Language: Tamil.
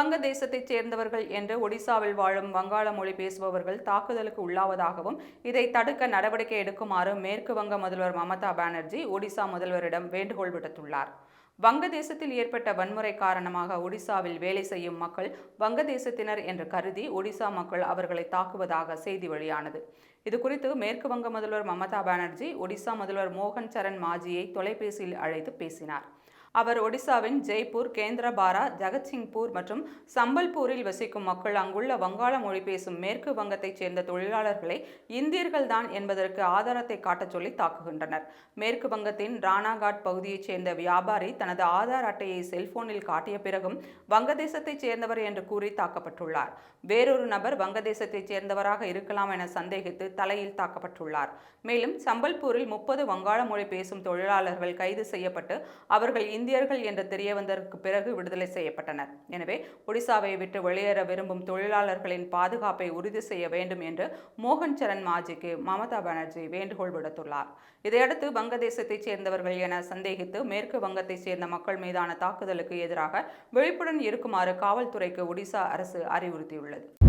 வங்கதேசத்தைச் சேர்ந்தவர்கள் என்று ஒடிசாவில் வாழும் வங்காள மொழி பேசுபவர்கள் தாக்குதலுக்கு உள்ளாவதாகவும் இதை தடுக்க நடவடிக்கை எடுக்குமாறு மேற்கு வங்க முதல்வர் மமதா பானர்ஜி ஒடிசா முதல்வரிடம் வேண்டுகோள் விடுத்துள்ளார். வங்கதேசத்தில் ஏற்பட்ட வன்முறை காரணமாக ஒடிசாவில் வேலை செய்யும் மக்கள் வங்கதேசத்தினர் என்று கருதி ஒடிசா மக்கள் அவர்களை தாக்குவதாக செய்தி வெளியானது. இது குறித்து மேற்கு வங்க முதல்வர் மமதா பானர்ஜி ஒடிசா முதல்வர் மோகன் சரண் மாஜியை தொலைபேசியில் அழைத்து பேசினார். அவர் ஒடிசாவின் ஜெய்ப்பூர் கேந்திரபாரா ஜகத்சிங்பூர் மற்றும் சம்பல்பூரில் வசிக்கும் மக்கள் அங்குள்ள வங்காள மொழி பேசும் மேற்கு வங்கத்தைச் சேர்ந்த தொழிலாளர்களை இந்தியர்கள்தான் என்பதற்கு ஆதாரத்தை காட்டச் சொல்லி தாக்குகின்றனர். மேற்கு வங்கத்தின் ராணாகாட் பகுதியைச் சேர்ந்த வியாபாரி தனது ஆதார் அட்டையை செல்போனில் காட்டிய பிறகும் வங்கதேசத்தைச் சேர்ந்தவர் என்று கூறி தாக்கப்பட்டுள்ளார். வேறொரு நபர் வங்கதேசத்தைச் சேர்ந்தவராக இருக்கலாம் என சந்தேகித்து தலையில் தாக்கப்பட்டுள்ளார். மேலும் சம்பல்பூரில் முப்பது வங்காள மொழி பேசும் தொழிலாளர்கள் கைது செய்யப்பட்டு அவர்கள் இந்தியர்கள் என்று தெரிய வந்ததற்கு பிறகு விடுதலை செய்யப்பட்டனர். எனவே ஒடிசாவை விட்டு வெளியேற விரும்பும் தொழிலாளர்களின் பாதுகாப்பை உறுதி செய்ய வேண்டும் என்று மோகன் சரண் மாஜிக்கு மமதா பானர்ஜி வேண்டுகோள் விடுத்துள்ளார். இதையடுத்து வங்கதேசத்தைச் சேர்ந்தவர்கள் என சந்தேகித்து மேற்கு வங்கத்தைச் சேர்ந்த மக்கள் மீதான தாக்குதலுக்கு எதிராக விழிப்புடன் இருக்குமாறு காவல்துறைக்கு ஒடிசா அரசு அறிவுறுத்தியுள்ளது.